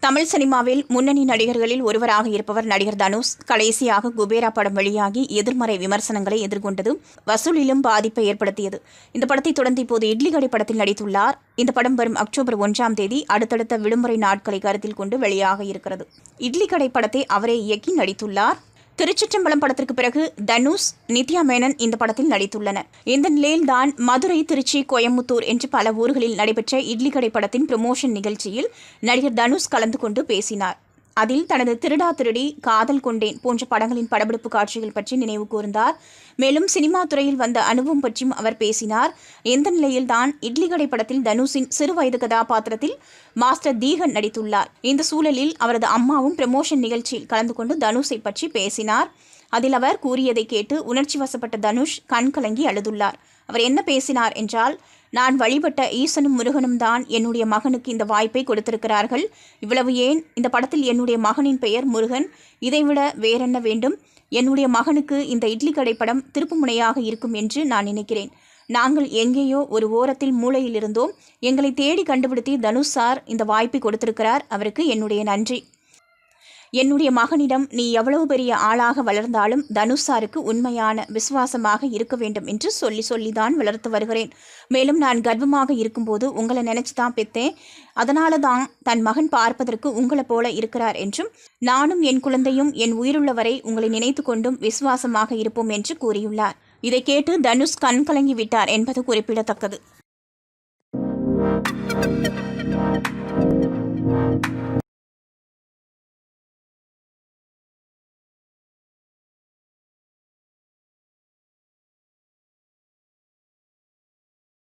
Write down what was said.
தமிழ் சினிமாவில் முன்னணி நடிகர்களில் ஒருவராக இருப்பவர் நடிகர் தனுஷ். கடைசியாக குபேரா படம் வெளியாகி எதிர்மறை விமர்சனங்களை எதிர்கொண்டது வசூலிலும் பாதிப்பை ஏற்படுத்தியது. இந்த படத்தை தொடர்ந்து இப்போது இட்லி கடை படத்தில் நடித்துள்ளார். இந்த படம் வரும் அக்டோபர் ஒன்றாம் தேதி அடுத்தடுத்த விடுமுறை நாட்களை கருத்தில் கொண்டு வெளியாக இருக்கிறது. இட்லி கடை படத்தை அவரே இயக்கி நடித்துள்ளார். திருச்சிற்றம்பலம் படத்திற்கு பிறகு தனுஷ் நித்யா மேனன் இந்த படத்தில் நடித்துள்ளனர். இந்த நிலையில்தான் மதுரை திருச்சி கோயம்புத்தூர் என்று பல ஊர்களில் நடைபெற்ற இட்லி கடை படத்தின் ப்ரமோஷன் நிகழ்ச்சியில் நடிகர் தனுஷ் கலந்து கொண்டு பேசினார். அதில் தனது திருடா திருடி காதல் கொண்டேன் போன்ற படங்களின் படப்பிடிப்பு காட்சிகள் பற்றி நினைவு கூர்ந்தார். மேலும் சினிமா துறையில் வந்த அனுபவம் பற்றியும் அவர் பேசினார். எந்த நிலையில்தான் இட்லி கடை படத்தில் தனுஷின் சிறுவயது கதாபாத்திரத்தில் மாஸ்டர் தீகன் நடித்துள்ளார். இந்த சூழலில் அவரது அம்மாவும் ப்ரமோஷன் நிகழ்ச்சியில் கலந்து கொண்டு தனுஷை பற்றி பேசினார். அதில் அவர் கூறியதை கேட்டு உணர்ச்சி வசப்பட்ட தனுஷ் கண் கலங்கி அழுதுள்ளார். அவர் என்ன பேசினார் என்றால் நான் வழிபட்ட ஈசனும் முருகனும் தான் என்னுடைய மகனுக்கு இந்த வாய்ப்பை கொடுத்திருக்கிறார்கள். இவ்வளவு ஏன்? இந்த படத்தில் என்னுடைய மகனின் பெயர் முருகன். இதைவிட வேறென்ன வேண்டும்? என்னுடைய மகனுக்கு இந்த இட்லி கடை படம் திருப்புமுனையாக இருக்கும் என்று நான் நினைக்கிறேன். நாங்கள் எங்கேயோ ஒரு ஓரத்தில் மூலையில் இருந்தோம் எங்களை தேடி கண்டுபிடித்து தனுஷ் சார் இந்த வாய்ப்பை கொடுத்திருக்கிறார். அவருக்கு என்னுடைய நன்றி. என்னுடைய மகனிடம் நீ எவ்வளவு பெரிய ஆளாக வளர்ந்தாலும் தனுஷாருக்கு உண்மையான விசுவாசமாக இருக்க வேண்டும் என்று சொல்லி சொல்லிதான் வளர்த்து வருகிறேன். மேலும் நான் கர்வமாக இருக்கும்போது உங்களை நினைச்சு தான் பெத்தேன் அதனால தான் தன் மகன் பார்ப்பதற்கு உங்களை போல இருக்கிறார் என்றும் நானும் என் குழந்தையும் என் உயிருள்ளவரை உங்களை நினைத்து கொண்டும் விசுவாசமாக இருப்போம் என்று கூறியுள்ளார். இதை கேட்டு தனுஷ் கண் கலங்கி விட்டார் என்பது குறிப்பிடத்தக்கது.